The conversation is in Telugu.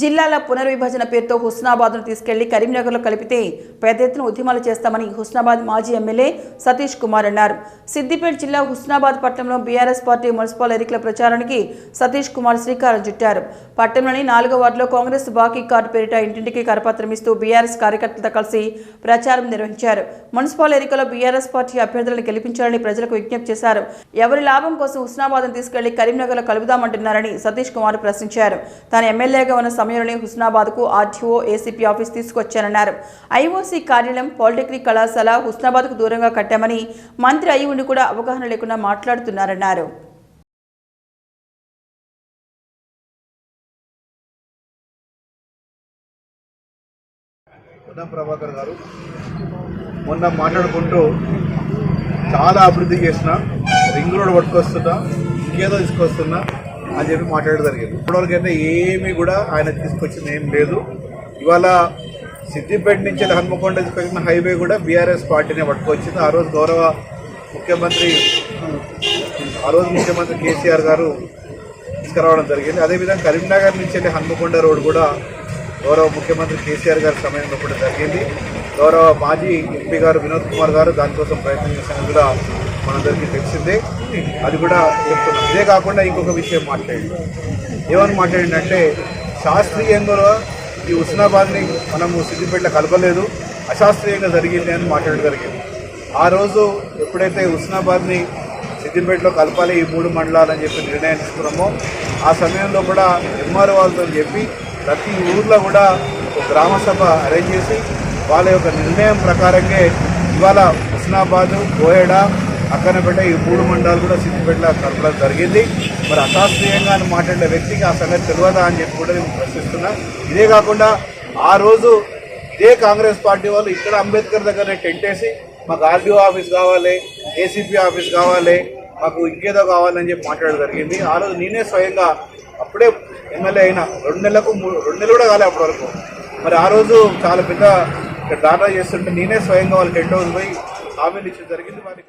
జిల్లాల పునర్విభజన పేరుతో హుస్నాబాద్ను తీసుకెళ్ళి కరీంనగర్లో కలిపితే పెద్ద ఎత్తున ఉద్యమాలు చేస్తామని హుస్నాబాద్ మాజీ ఎమ్మెల్యే సతీష్ కుమార్ అన్నారు. సిద్దిపేట జిల్లా హుస్నాబాద్ పట్టణంలో బీఆర్ఎస్ పార్టీ మున్సిపల్ ఎన్నికల ప్రచారానికి సతీష్ కుమార్ శ్రీకారం చుట్టారు. పట్టణంలోని నాలుగో వార్డులో కాంగ్రెస్ బాకీ కార్డు పేరిట ఇంటింటికి కరపత్రం ఇస్తూ బీఆర్ఎస్ కార్యకర్తలతో కలిసి ప్రచారం నిర్వహించారు. మున్సిపల్ ఎన్నికల్లో బీఆర్ఎస్ పార్టీ అభ్యర్థులను గెలిపించాలని ప్రజలకు విజ్ఞప్తి చేశారు. ఎవరి లాభం కోసం హుస్నాబాద్ను తీసుకెళ్ళి కరీంనగర్లో కలుపుదామంటున్నారని సతీష్ కుమార్ ప్రశ్నించారు. తాను ఎమ్మెల్యేగా ఉన్న సమయంలోనే హుస్నాబాద్కు ఆర్టీఓ ఏసీపీ ఆఫీస్ తీసుకొచ్చానన్నారు. ఐఓసీ కార్యాలయం పాలిటెక్నిక్ కళాశాల హుస్నాబాద్కు దూరంగా కట్టామని మంత్రి అయి ఉండి కూడా అవగాహన లేకుండా మాట్లాడుతున్నారన్నారు. ప్రభాకర్ గారు మొన్న మాట్లాడుకుంటూ చాలా అభివృద్ధి చేసిన రింగ్ రోడ్ పట్టుకొస్తున్నా ఇంకేదో తీసుకొస్తున్నా అని చెప్పి మాట్లాడడం జరిగింది. ఇప్పటివరకు అయితే ఏమీ కూడా ఆయన తీసుకొచ్చింది ఏం లేదు. ఇవాళ సిద్దిపేట నుంచి హన్మకొండ తీసుకొచ్చిన హైవే కూడా బీఆర్ఎస్ పార్టీనే పట్టుకొచ్చింది. ఆ రోజు గౌరవ ముఖ్యమంత్రి ఆ రోజు ముఖ్యమంత్రి కేసీఆర్ గారు తీసుకురావడం జరిగింది. అదేవిధంగా కరీంనగర్ నుంచి వెళ్ళి హన్మకొండ రోడ్ కూడా గౌరవ ముఖ్యమంత్రి కేసీఆర్ గారి సమయంలో కూడా జరిగింది. గౌరవ మాజీ ఎంపీ గారు వినోద్ కుమార్ గారు దానికోసం ప్రయత్నం చేసిన కూడా మనందరికీ తెలిసిందే. అది కూడా చెప్తున్నాం ఇదే కాకుండా ఇంకొక విషయం మాట్లాడింది ఏమని మాట్లాడిందంటే శాస్త్రీయంగా ఈ ఉస్నాబాద్ని మనము సిద్దిపేటలో కలపలేదు అశాస్త్రీయంగా జరిగింది అని మాట్లాడడం జరిగింది. ఆ రోజు ఎప్పుడైతే ఉస్నాబాద్ని సిద్దిపేటలో కలపాలి ఈ మూడు మండలాలని చెప్పి నిర్ణయం తీసుకున్నామో ఆ సమయంలో కూడా ఎంఆర్ఓ వాళ్ళతో చెప్పి ప్రతి ఊర్లో కూడా ఒక గ్రామ సభ అరేంజ్ చేసి వాళ్ళ యొక్క నిర్ణయం ప్రకారంగా ఇవాళ హుస్నాబాదు కోయడ అక్కనపేట ఈ మూడు మండలాలు కూడా సిద్దిపేటలో కలపడం జరిగింది. మరి అశాస్త్రీయంగా అని మాట్లాడిన వ్యక్తికి ఆ సంగతి తెలియదా అని చెప్పి కూడా నేను ప్రశ్నిస్తున్నా. ఇదే కాకుండా ఆ రోజు ఇదే కాంగ్రెస్ పార్టీ వాళ్ళు ఇక్కడ అంబేద్కర్ దగ్గరనే టెంట్ వేసి మాకు ఆర్డీఓ ఆఫీస్ కావాలి ఏసీపీ ఆఫీస్ కావాలి మాకు ఇంకేదో కావాలని చెప్పి మాట్లాడడం జరిగింది. ఆ రోజు నేనే స్వయంగా అప్పుడే ఎమ్మెల్యే అయినా రెండు నెలలకు మూడు రెండు నెలలు కూడా కాలే అప్పటి వరకు. మరి ఆ రోజు చాలా పెద్ద ఇక్కడ డాటా చేస్తుంటే నేనే స్వయంగా వాళ్ళు టెంట్ హౌస్ పోయి హామీలు ఇచ్చడం జరిగింది. వారికి